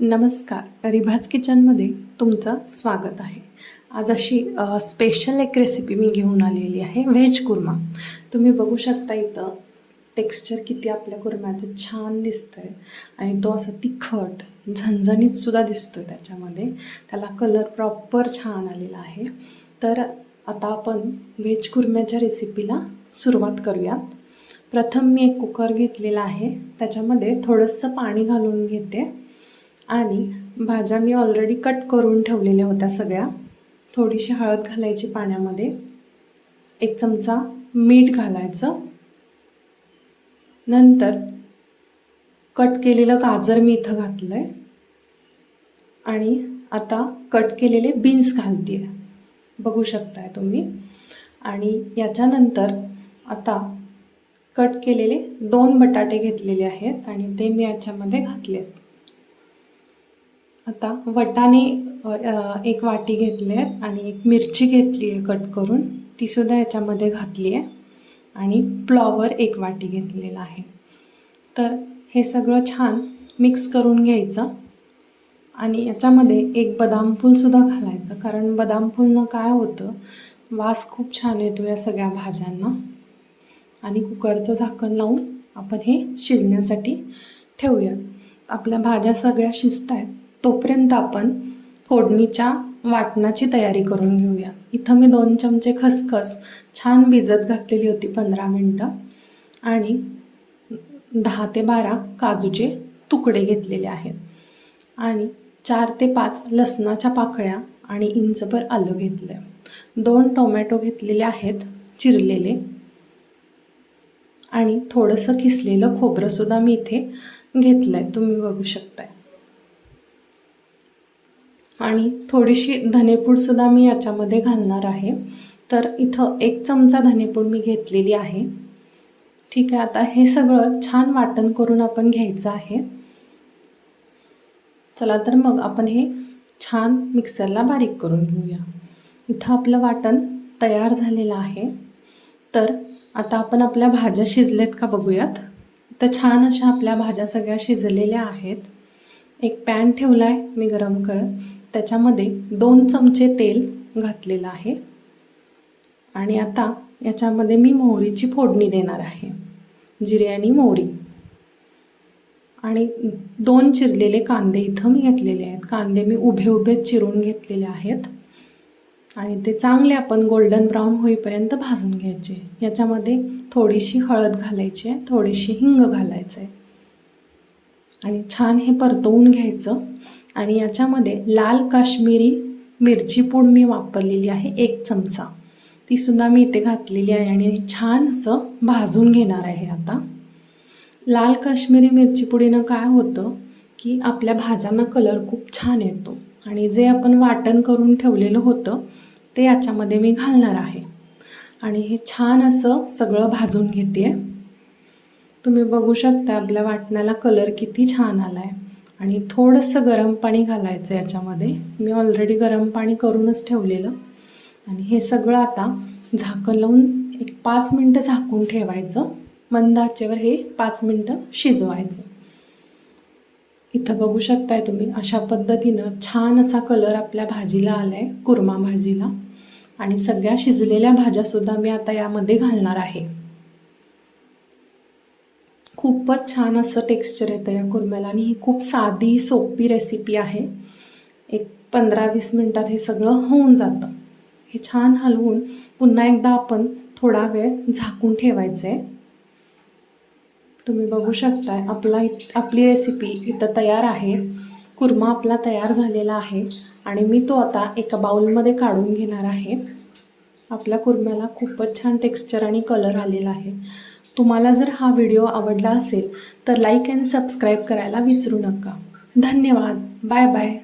नमस्कार. रिभाज किचनमध्ये तुमचं स्वागत आहे. आज अशी स्पेशल एक रेसिपी मी घेऊन आलेली आहे व्हेज कुर्मा तुम्ही बघू शकता इथं टेक्स्चर किती आपल्या कुर्म्याचं छान दिसतं आहे आणि तो असा तिखट झणझणीतसुद्धा दिसतो आहे त्याच्यामध्ये. त्याला कलर प्रॉपर छान आलेला आहे. तर आता आपण व्हेज कुर्म्याच्या रेसिपीला सुरुवात करूयात. प्रथम मी एक कुकर घेतलेला आहे. त्याच्यामध्ये थोडंसं पाणी घालून घेते. आणि भाज्या मी ऑलरेडी कट करून ठेवलेल्या होत्या सगळ्या. थोडीशी हळद घालायची पाण्यामध्ये. एक चमचा मीठ घालायचं. नंतर कट केलेलं गाजर मी इथं घातलं आहे आणि आता कट केलेले बीन्स घालते बघू शकताय तुम्ही. आणि याच्यानंतर आता कट केलेले दोन बटाटे घेतलेले आहेत आणि ते मी याच्यामध्ये घातले आता वटाणे एक वाटी घेतले आहेत आणि एक मिरची घेतली आहे कट करून. तीसुद्धा याच्यामध्ये घातली आहे आणि फ्लॉवर एक वाटी घेतलेला आहे. तर हे सगळं छान मिक्स करून घ्यायचं आणि याच्यामध्ये एक बदाम फूलसुद्धा घालायचं. कारण बदाम फूलनं काय होतं वास खूप छान येतो या सगळ्या भाज्यांना. आणि कुकरचं झाकण लावून आपण हे शिजण्यासाठी ठेवूयात आपल्या भाज्या सगळ्या शिजत आहेत तोपर्यंत आपण फोडणीच्या वाटणाची तयारी करून घेऊया. इथं मी दोन चमचे खसखस छान भिजत घातलेली होती पंधरा मिनटं आणि दहा ते बारा काजूचे तुकडे घेतलेले आहेत. आणि चार ते पाच लसणाच्या पाकळ्या आणि इंचभर आलं घेतलं आहे दोन टोमॅटो घेतलेले आहेत चिरलेले. आणि थोडंसं किसलेलं खोबरंसुद्धा मी इथे घेतलं आहे तुम्ही बघू शकताय. आणि थोडीशी धनेपूडसुद्धा मी याच्यामध्ये घालणार आहे. तर इथं एक चमचा धनेपूड मी घेतलेली आहे. ठीक आहे आता हे सगळं छान वाटण करून आपण घ्यायचं आहे. चला तर मग आपण हे छान मिक्सरला बारीक करून घेऊया. इथं आपलं वाटण तयार झालेलं आहे. तर आता आपण आपल्या भाज्या शिजलेत का बघूयात. तर छान अशा आपल्या भाज्या सगळ्या शिजलेल्या आहेत. एक पॅन ठेवला आहे मी गरम करत. त्याच्यामध्ये दोन चमचे तेल घातलेलं आहे. आणि आता याच्यामध्ये मी मोहरीची फोडणी देणार आहे. जिरे आणि मोहरी. आणि दोन चिरलेले कांदे इथं मी घेतलेले आहेत. कांदे मी उभे उभे चिरून घेतलेले आहेत. आणि ते चांगले आपण गोल्डन ब्राऊन होईपर्यंत भाजून घ्यायचे. याच्यामध्ये थोडीशी हळद घालायची आहे थोडीशी हिंग घालायचं आहे आणि छान हे परतवून घ्यायचं. आणि याच्यामध्ये लाल काश्मीरी मिरची पूड मी वापरलेली आहे एक चमचा. तीसुद्धा मी इथे घातलेली आहे आणि छान असं भाजून घेणार आहे आता. लाल काश्मीरी मिरची पुडीनं काय होतं की आपल्या भाज्यांना कलर खूप छान येतो. आणि जे आपण वाटण करून ठेवलेलं होतं ते याच्यामध्ये मी घालणार आहे. आणि हे छान असं सगळं भाजून घेते आहे तुम्ही बघू शकता आपल्या वाटण्याला कलर किती छान आला आहे आणि थोडंसं गरम पाणी घालायचं याच्यामध्ये. मी ऑलरेडी गरम पाणी करूनच ठेवलेलं. आणि हे सगळं आता झाकण लावून एक पाच मिनटं झाकून ठेवायचं. मंद आचेवर हे पाच मिनटं शिजवायचं. इथं बघू शकताय तुम्ही अशा पद्धतीनं छान असा कलर आपल्या भाजीला आला आहे कुर्मा भाजीला. आणि सगळ्या शिजलेल्या भाज्यासुद्धा मी आता यामध्ये घालणार आहे. खूपच छान असं टेक्स्चर येतं या कुर्म्याला आणि ही खूप साधी सोपी रेसिपी आहे. एक पंधरा वीस मिनटात हे सगळं होऊन जातं. हे छान हलवून पुन्हा एकदा आपण थोडा वेळ झाकून ठेवायचं आहे तुम्ही बघू शकताय आपला इत आपली रेसिपी इथं तयार आहे. कुर्मा आपला तयार झालेला आहे आणि मी तो आता एका बाउलमध्ये काढून घेणार आहे. आपल्या कुर्म्याला खूपच छान टेक्स्चर आणि कलर आलेला आहे. तुम्हाला जर हा व्हिडिओ आवडला असेल तर लाईक अँड सबस्क्राईब करायला विसरू नका. धन्यवाद. Bye bye